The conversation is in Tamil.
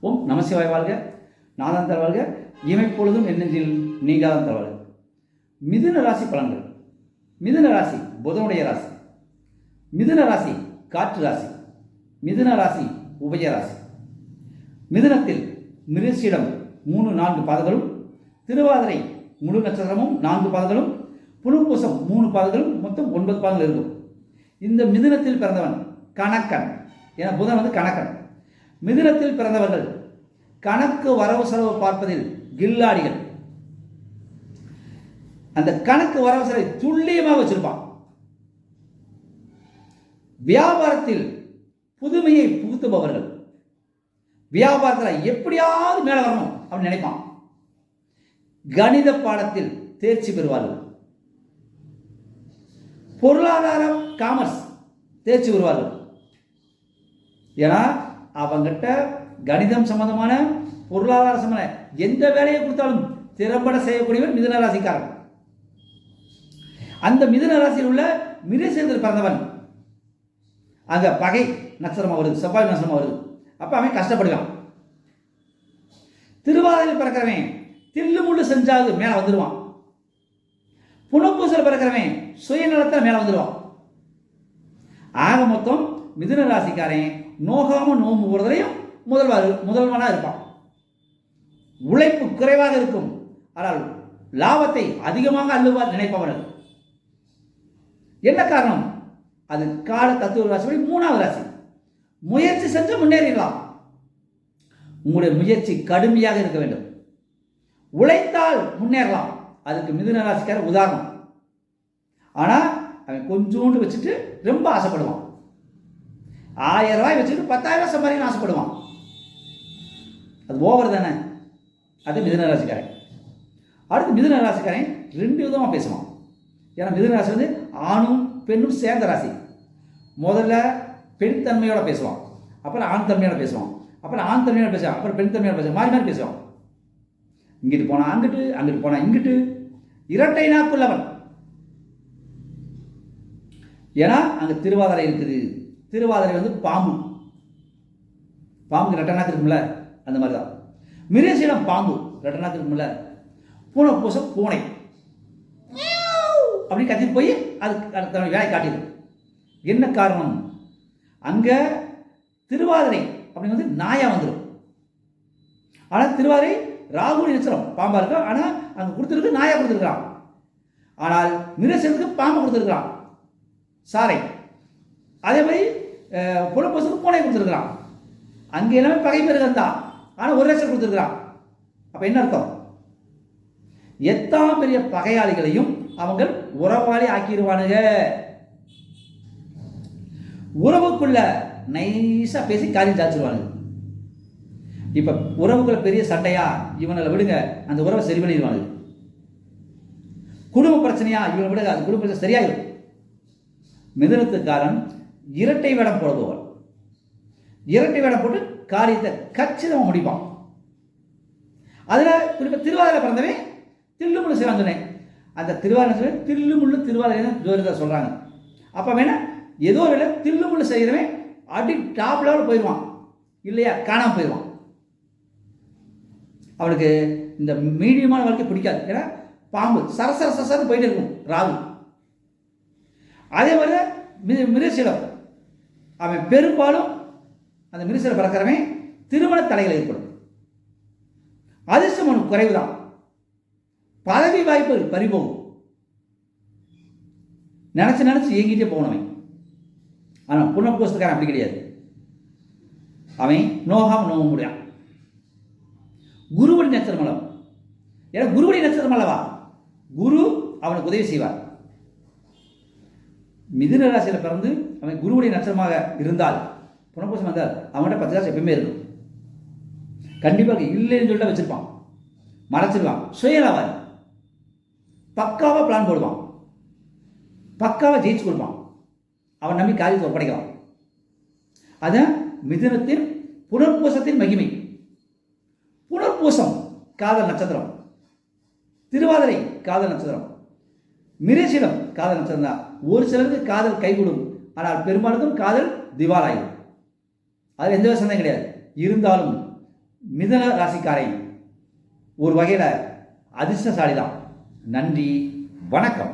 ஓம் நமசிவாய் வாழ்க. நாதான் தருவாழ்க இமைப்பொழுதும் என்னென்றில் நீங்காதான் தருவாழ்க மிதுன ராசி பலன்கள். மிதுன ராசி புதனுடைய ராசி. மிதுன ராசி காற்று ராசி. மிதுன ராசி உபய ராசி. மிதுனத்தில் மிருசிடம் மூணு நான்கு பாதங்களும் திருவாதிரை முழு நட்சத்திரமும் நான்கு பாதங்களும் புனர்பூசம் மூணு பாதங்களும் மொத்தம் ஒன்பது பாதங்கள் இருக்கும். இந்த மிதுனத்தில் பிறந்தவன் கணக்கன். என புதன் வந்து கணக்கன். மிதுனத்தில் பிறந்தவர்கள் கணக்கு வரவு செலவு பார்ப்பதில் கில்லாடிகள். அந்த கணக்கு வரவு செலவை துல்லியமாக வச்சிருப்பான். வியாபாரத்தில் புதுமையை புகுத்துபவர்கள். வியாபாரத்தில் எப்படியாவது மேலே வரணும் அப்படின்னு நினைப்பான். கணித பாடத்தில் தேர்ச்சி பெறுவார்கள். பொருளாதாரம் காமர்ஸ் தேர்ச்சி பெறுவார்கள். ஏன்னா அவங்கிட்ட கணிதம் சம்மந்தமான பொருளாதார சம்மந்த எந்த வேலையை கொடுத்தாலும் திறம்பட செய்யக்கூடியவன் மிதன ராசிக்காரன் அந்த மிதன ராசியில் உள்ள மிருசேந்திர பிறந்தவன். அங்க பகை நட்சத்திரமாக வருது செவ்வாய் நட்சத்திரமாக வருது. அப்போ அவன் கஷ்டப்படுவான். திருவாதிரையில் பிறக்கிறவன் தில்லு முள்ளு செஞ்சாது மேலே வந்துடுவான் புனப்பூசல் பிறக்கிறவன் சுயநலத்தில் மேலே வந்துடுவான் ஆக மொத்தம் மிதுன ராசிக்காரன் நோகாமல் நோம்பு போகிறதுலையும் முதல்வர் முதல்வனாக இருப்பான். உழைப்பு குறைவாக இருக்கும். ஆனால் லாபத்தை அதிகமாக அள்ளுவார் நினைப்பவர்கள் என்ன காரணம்? அது கால தத்துவ ராசி மூணாவது ராசி. முயற்சி செஞ்சு முன்னேறிடலாம். உங்களுடைய முயற்சி கடுமையாக இருக்க வேண்டும். உழைத்தால் முன்னேறலாம். அதுக்கு மிதுன ராசிக்கார உதாரணம். ஆனால் அவன் கொஞ்சோண்டு வச்சுட்டு ரொம்ப ஆசைப்படுவான். ஆயிரம் ரூபாய் வச்சுட்டு பத்தாயிரம் ரூபாய் சம்பாதிக்கணும் ஆசைப்படுவான். அது ஓவர் தானே? அது மிதன ராசிக்காரன். அடுத்து மிதன ராசிக்காரன் ரெண்டு விதமாக பேசுவான். ஏன்னா மிதன ராசி வந்து ஆணும் பெண்ணும் சேர்ந்த ராசி. முதல்ல பெண் தன்மையோட பேசுவான். அப்புறம் ஆண் தன்மையோட பேசுவான். அப்புறம் ஆண் தன்மையோட பேசுவான். அப்புறம் பெண் தன்மையோட பேசுவான். மாறி மாறி பேசுவான். இங்கிட்டு போனால் அங்கிட்டு அங்கிட்டு போனால் இங்கிட்டு. இரட்டை நாக்குள்ளவன். ஏன்னா அங்கே திருவாதிரை இருக்குது. திருவாதிரை வந்து பாம்பு. பாம்புக்கு ரெட்டை இருக்கும்ல அந்த மாதிரி தான் மிருகசீலம் பாம்பு ரெட்டை நாக்கு இருக்கும்ல. பூனை பூச பூனை. அப்படி கத்திட்டு போய் அது தன்னுடைய வேலை காட்டிடும் என்ன காரணம்? அங்கே திருவாதிரை அப்படிங்கிறது வந்து வந்துடும் ஆனால் திருவாதிரை ராகு நட்சத்திரம் பாம்பாக இருக்கும் ஆனால் அங்கே கொடுத்துருக்கு நாயாக கொடுத்துருக்குறான். ஆனால் மிருகசீலத்துக்கு பாம்பு கொடுத்துருக்கிறான். சாரை. அதே மாதிரி புலப்பசுக்கு பூனை கொடுத்துருக்குறான். அங்கே எல்லாமே பகை தான் ஆனால் ஒரு லட்சம் கொடுத்துருக்குறான். அப்போ என்ன அர்த்தம்? எத்தான் பெரிய பகையாளிகளையும் அவங்க உறவாளி ஆக்கிடுவானுங்க உறவுக்குள்ள நைஸா பேசி காரியம் சாச்சிடுவானுங்க இப்ப உறவுக்குள்ள பெரிய சண்டையா இவனை விடுங்க அந்த உறவை சரி பண்ணிடுவானுங்க. குடும்ப பிரச்சனையா இவனை விடுங்க அது குடும்ப பிரச்சனை சரியாயிடும் மிதனத்துக்காரன் இரட்டை வேடம் போடுபவர். இரட்டை வேடம் போட்டு காரியத்தை கச்சிதமாக முடிப்பான். அதில் குறிப்பாக திருவாதிரை பிறந்தவன் தில்லுமுள்ளு செய்வான் சொன்னேன் அந்த திருவாதிரை தில்லுமுள்ளு திருவாதிரை தான் ஜோதிடர் சொல்கிறாங்க அப்போ வேணா ஏதோ ஒரு வேலை தில்லுமுள்ளு செய்கிறவன் அடி டாப் லெவலில் போயிடுவான். இல்லையா? காணாமல் போயிடுவான். அவனுக்கு இந்த மீடியமான வாழ்க்கை பிடிக்காது. ஏன்னா பாம்பு சரசர சரசரன்னு போயிட்டே இருக்கும். ராகு. அதே மாதிரி தான் மிரு அவன் பெரும்பாலும் அந்த மிருசில பிறக்கிறவன் திருமண தடைகள் ஏற்படும். அதிர்ஷ்டம் அவனுக்கு குறைவு தான் பதவி வாய்ப்பு பறிபோகும். நினச்சி நினச்சி இயங்கிட்டே போனவன். ஆனால் புனப்போஸ்துக்காரன் அப்படி கிடையாது. அவன் நோகாம நோக முடியான். குருவடி நட்சத்திரம் அல்லவா? ஏன்னா குருவடி நட்சத்திரம் அல்லவா? குரு அவனுக்கு உதவி செய்வார். மிதுன ராசியில் பிறந்து அவன் குருவுடைய நட்சத்திரமாக இருந்தால் புனப்பூசம் வந்தால் அவன்கிட்ட பத்து காசு எப்பயுமே இருக்கும். கண்டிப்பாக இல்லைன்னு சொல்லிட்டு வச்சிருப்பான். மறைச்சிருவான். சுயலாவார் பக்காவாக பிளான் போடுவான். பக்காவாக ஜெயிச்சு கொடுப்பான். அவன் நம்பி காரியத்தை ஒப்படைக்கலாம். அதான் மிதுனத்தின் புனர்பூசத்தின் மகிமை. புனர்பூசம் காதல் நட்சத்திரம். திருவாதிரை காதல் நட்சத்திரம். மிருசிடம் காதல் நட்சத்திரம் தான் ஒரு சிலருக்கு காதல் கைகூடும். ஆனால் பெரும்பாலுக்கும் காதல் திவாலாயும் அதில் எந்த சந்தேகம் கிடையாது. இருந்தாலும் மிதன ராசிக்காரை ஒரு வகையில் அதிர்ஷ்டசாலி தான் நன்றி வணக்கம்.